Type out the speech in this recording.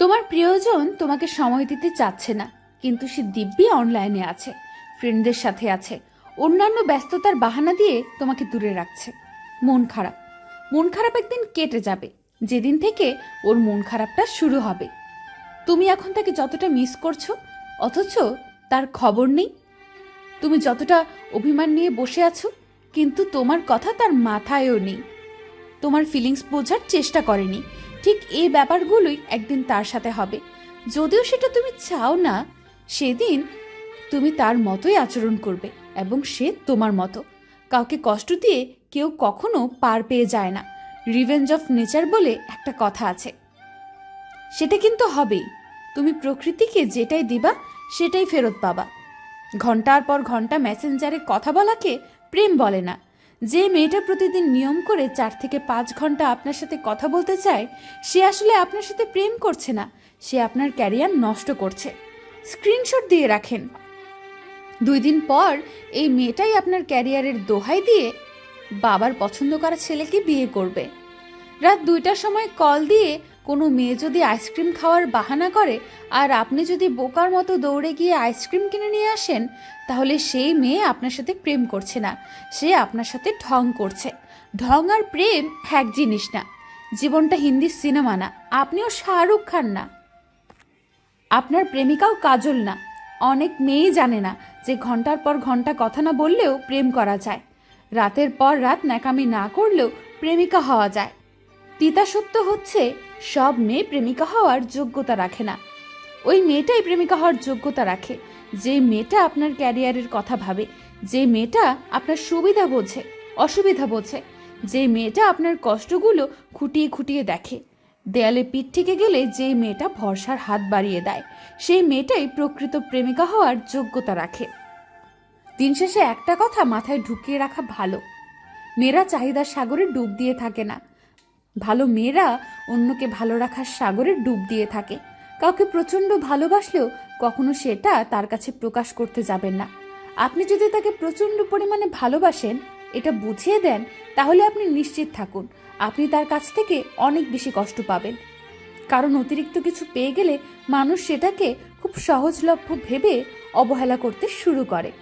তোমার প্রিয়জন তোমাকে সময় দিতে চাচ্ছে না, কিন্তু সে দিব্যি অনলাইনে আছে ফ্রেন্ডদের সাথে আছে, অন্যান্য ব্যস্ততার বাহানা দিয়ে তোমাকে দূরে রাখছে। মন খারাপ। মন খারাপ একদিন কেটে যাবে, যেদিন থেকে ওর মন খারাপটা শুরু হবে। তুমি এখন তাকে যতটা মিস করছ, অথচ তার খবর নেই। তুমি যতটা অভিমান নিয়ে বসে আছো, কিন্তু তোমার কথা তার মাথায়ও নেই। তোমার ফিলিংস বোঝার চেষ্টা করেনি ঠিক এই ব্যাপারগুলোই একদিন তার সাথে হবে। যদিও সেটা তুমি চাও না, সেদিন তুমি তার মতোই আচরণ করবে এবং সে তোমার মতো। কাউকে কষ্ট দিয়ে কেউ কখনো পার পেয়ে যায় না। রিভেঞ্জ অফ নেচার বলে একটা কথা আছে। সেটা কিন্তু হবেই। তুমি প্রকৃতিকে যেটাই দিবা, সেটাই ফেরত পাবা। ঘণ্টার পর ঘণ্টা মেসেঞ্জারে কথা বলাকে প্রেম বলে না। যে মেয়েটা প্রতিদিন নিয়ম করে চার থেকে পাঁচ ঘণ্টা আপনার সাথে কথা বলতে চায়, সে আসলে আপনার সাথে প্রেম করছে না। সে আপনার ক্যারিয়ার নষ্ট করছে। স্ক্রিনশট দিয়ে রাখেন। দুই দিন পর এই মেয়েটাই আপনার ক্যারিয়ারের দোহাই দিয়ে বাবার পছন্দ করা ছেলেকে বিয়ে করবে। রাত দুইটার সময় কল দিয়ে কোনো মেয়ে যদি আইসক্রিম খাওয়ার বাহানা করে আর আপনি যদি বোকার মতো দৌড়ে গিয়ে আইসক্রিম কিনে নিয়ে আসেন, তাহলে সেই মেয়ে আপনার সাথে প্রেম করছে না। সে আপনার সাথে ঢং করছে। ঢং আর প্রেম এক জিনিস না। জীবনটা হিন্দি সিনেমা না। আপনিও শাহরুখ খান না। আপনার প্রেমিকাও কাজল না। অনেক মেয়েই জানে না যে ঘণ্টার পর ঘণ্টা কথা না বললেও প্রেম করা যায়। রাতের পর রাত ন্যাকামি না করলেও প্রেমিকা হওয়া যায়। তিতা সত্য হচ্ছে, সব মেয়ে প্রেমিকা হওয়ার যোগ্যতা রাখে না। ওই মেয়েটাই প্রেমিকা হওয়ার যোগ্যতা রাখে। যে মেয়েটা আপনার ক্যারিয়ারের কথা ভাবে, যে মেয়েটা আপনার সুবিধা বোঝে, অসুবিধা বোঝে, যে মেয়েটা আপনার কষ্টগুলো খুঁটিয়ে খুঁটিয়ে দেখে। দেয়ালে পিঠ থেকে গেলে যে মেয়েটা ভরসার হাত বাড়িয়ে দেয়, সেই মেয়েটাই প্রকৃত প্রেমিকা হওয়ার যোগ্যতা রাখে। দিন শেষে একটা কথা মাথায় ঢুকিয়ে রাখা ভালো। মেয়েরা চাহিদার সাগরে ডুব দিয়ে থাকে না। ভালো মেয়েরা অন্যকে ভালো রাখার সাগরে ডুব দিয়ে থাকে। কাউকে প্রচণ্ড ভালোবাসলেও কখনো সেটা তার কাছে প্রকাশ করতে যাবেন না। আপনি যদি তাকে প্রচণ্ড পরিমাণে ভালোবাসেন, এটা বুঝিয়ে দেন, তাহলে আপনি নিশ্চিত থাকুন, আপনি তার কাছ থেকে অনেক বেশি কষ্ট পাবেন। কারণ অতিরিক্ত কিছু পেয়ে গেলে মানুষ সেটাকে খুব সহজলভ্য ভেবে অবহেলা করতে শুরু করে।